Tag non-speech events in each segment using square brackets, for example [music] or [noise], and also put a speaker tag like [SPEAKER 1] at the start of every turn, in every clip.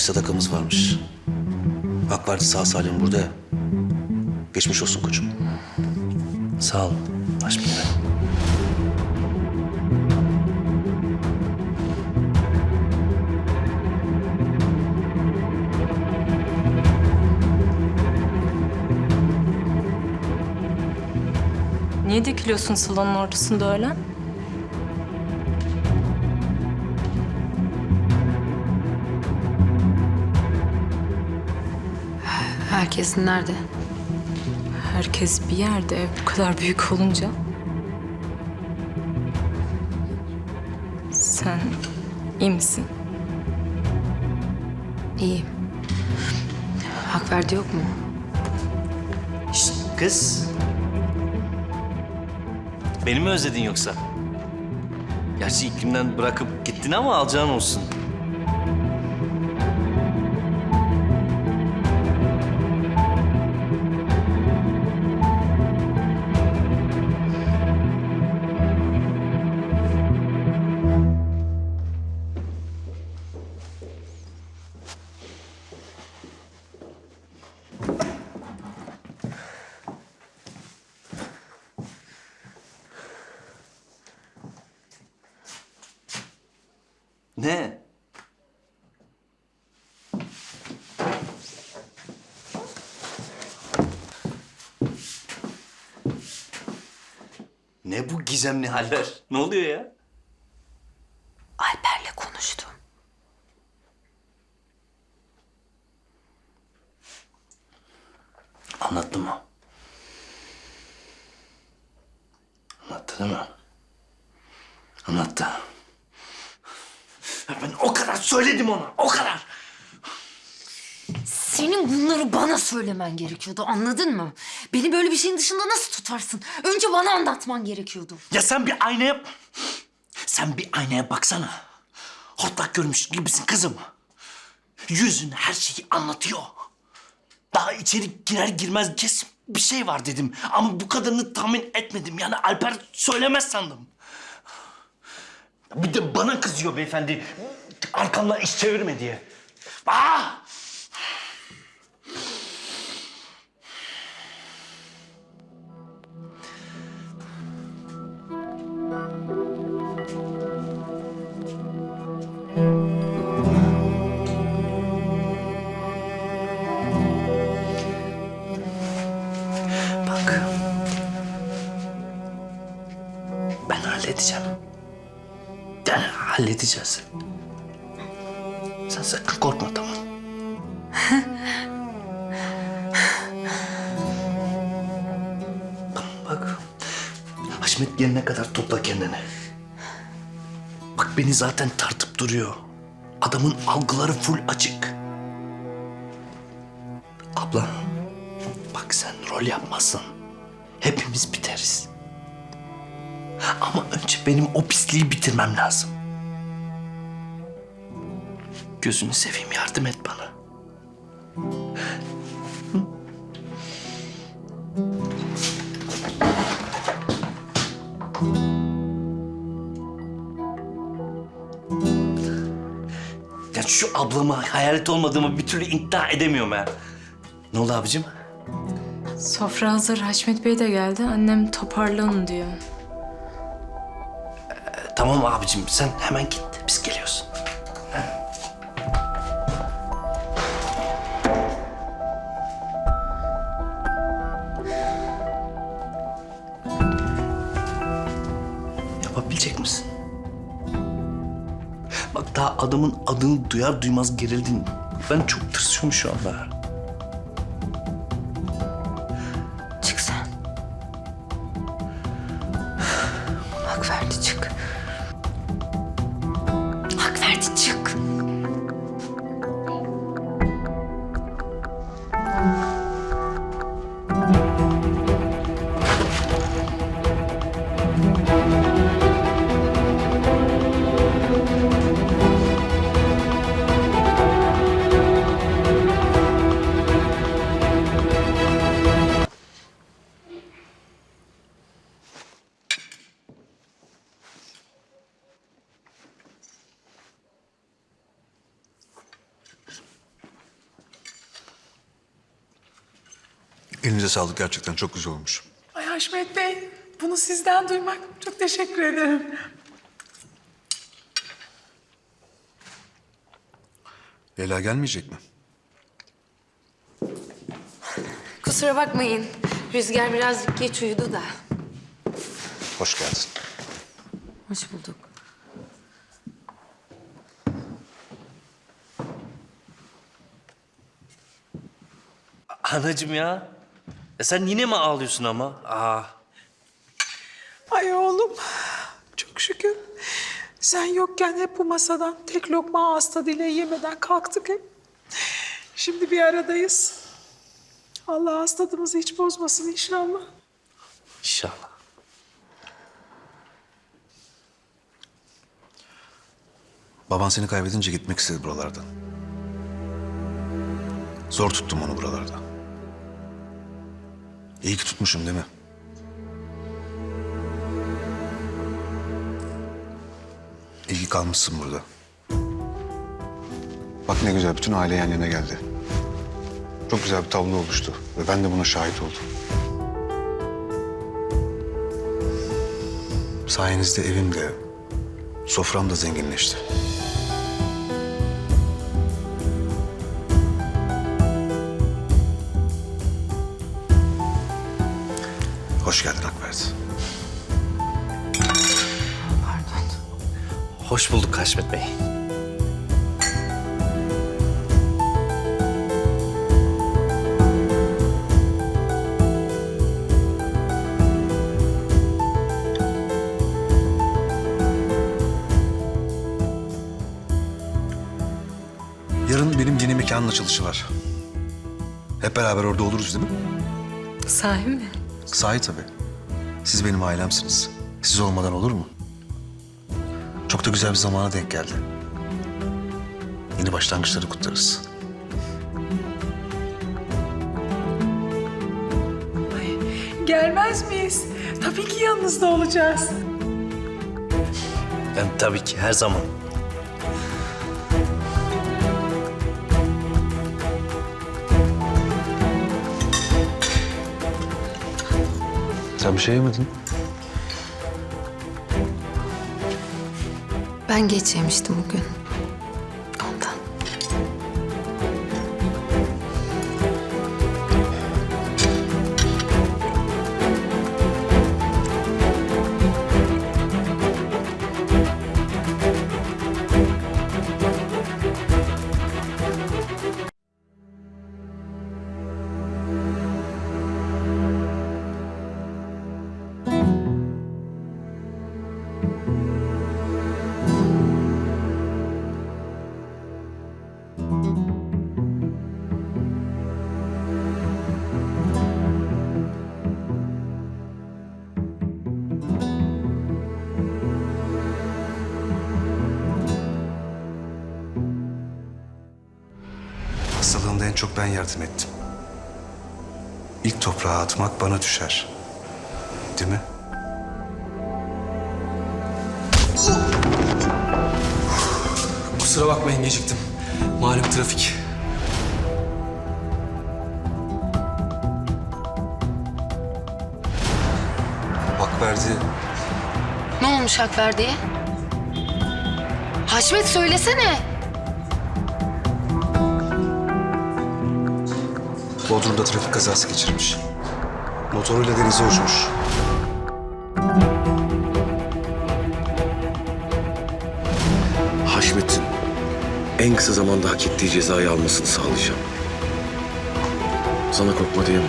[SPEAKER 1] verilmiş sadakamız varmış. AK Parti sağ salim burada. Geçmiş olsun koçum.
[SPEAKER 2] Sağ ol Haşmet Bey.
[SPEAKER 3] Niye dikiliyorsun salonun ortasında öyle?
[SPEAKER 4] Herkes nerede?
[SPEAKER 3] Herkes bir yerde ev bu kadar büyük olunca. Sen iyi misin?
[SPEAKER 4] İyiyim. Hak verdi yok mu?
[SPEAKER 2] Şşt, kız. Beni mi özledin yoksa? Gerçi iklimden bırakıp gittin ama alacağın olsun. Ne? Ne bu gizemli haller? Ne oluyor ya?
[SPEAKER 4] Alper'le konuştum.
[SPEAKER 2] Anlattı mı? Anlattı değil mi? Anlattı. Ben o kadar söyledim ona, o kadar.
[SPEAKER 4] Senin bunları bana söylemen gerekiyordu anladın mı? Beni böyle bir şeyin dışında nasıl tutarsın? Önce bana anlatman gerekiyordu.
[SPEAKER 2] Ya sen bir aynaya... Sen bir aynaya baksana. Hortlak görmüş gibisin kızım. Yüzün her şeyi anlatıyor. Daha içeri girer girmez kesin bir şey var dedim. Ama bu kadarını tahmin etmedim. Yani Alper söylemez sandım. Bir de bana kızıyor beyefendi. Arkamdan iş çevirme diye. Aa! Bak. Ben halledeceğim. Halledeceğiz. Sen sakın korkma tamam. Tamam [laughs] bak. Haşmet gelene kadar topla kendini. Bak beni zaten tartıp duruyor. Adamın algıları full açık. Abla. Bak sen rol yapmazsan hepimiz biteriz. Ama önce benim o pisliği bitirmem lazım. Gözünü seveyim yardım et bana. Ya şu ablama hayalet olmadığımı bir türlü ikna edemiyorum ya. Ne oldu abicim?
[SPEAKER 3] Sofra hazır. Haşmet Bey de geldi. Annem toparlanın diyor.
[SPEAKER 2] Tamam abicim sen hemen git. Biz geliyoruz. Yapabilecek misin? Bak daha adamın adını duyar duymaz gerildin. Ben çok tırsıyorum şu anda.
[SPEAKER 5] Elinize sağlık gerçekten çok güzel olmuş.
[SPEAKER 6] Ay Haşmet Bey, bunu sizden duymak çok teşekkür ederim.
[SPEAKER 5] Leyla gelmeyecek mi?
[SPEAKER 4] Kusura bakmayın. Rüzgar birazcık geç uyudu da.
[SPEAKER 1] Hoş geldin.
[SPEAKER 4] Hoş bulduk.
[SPEAKER 2] Anacığım ya. Ya sen yine mi ağlıyorsun ama? Aa.
[SPEAKER 6] Ay oğlum, çok şükür. Sen yokken hep bu masadan tek lokma ağız tadıyla yemeden kalktık hep. Şimdi bir aradayız. Allah ağız tadımızı hiç bozmasın inşallah.
[SPEAKER 2] İnşallah.
[SPEAKER 5] Baban seni kaybedince gitmek istedi buralardan. Zor tuttum onu buralarda. İyi ki tutmuşum değil mi? İyi ki kalmışsın burada. Bak ne güzel bütün aile yan yana geldi. Çok güzel bir tablo oluştu ve ben de buna şahit oldum. Sayenizde evim de, sofram da zenginleşti. Hoş geldin Akbert.
[SPEAKER 2] Hoş bulduk Haşmet Bey.
[SPEAKER 5] Yarın benim yeni mekanın açılışı var. Hep beraber orada oluruz değil mi?
[SPEAKER 3] Sahi mi?
[SPEAKER 5] Sahi tabii. Siz benim ailemsiniz. Siz olmadan olur mu? Çok da güzel bir zamana denk geldi. Yeni başlangıçları kutlarız.
[SPEAKER 6] Gelmez miyiz? Tabii ki yanınızda olacağız.
[SPEAKER 2] Ben tabii ki her zaman.
[SPEAKER 5] Sen bir şey yemedin.
[SPEAKER 4] Ben geç yemiştim bugün.
[SPEAKER 5] Ben yardım ettim. İlk toprağa atmak bana düşer. Değil mi?
[SPEAKER 7] Kusura bakmayın geciktim. Malum trafik.
[SPEAKER 5] Bak verdi.
[SPEAKER 4] Ne olmuş Hakver diye? Haşmet söylesene.
[SPEAKER 5] Bodrum'da trafik kazası geçirmiş. Motoruyla denize uçmuş.
[SPEAKER 1] Haşmet'in en kısa zamanda hak ettiği cezayı almasını sağlayacağım. Sana korkma diyemem.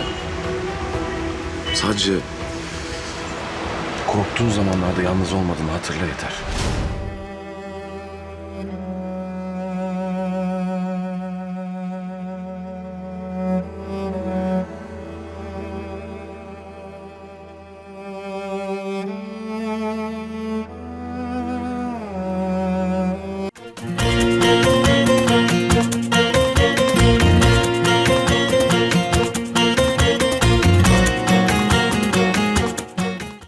[SPEAKER 1] Sadece korktuğun zamanlarda yalnız olmadığını hatırla yeter.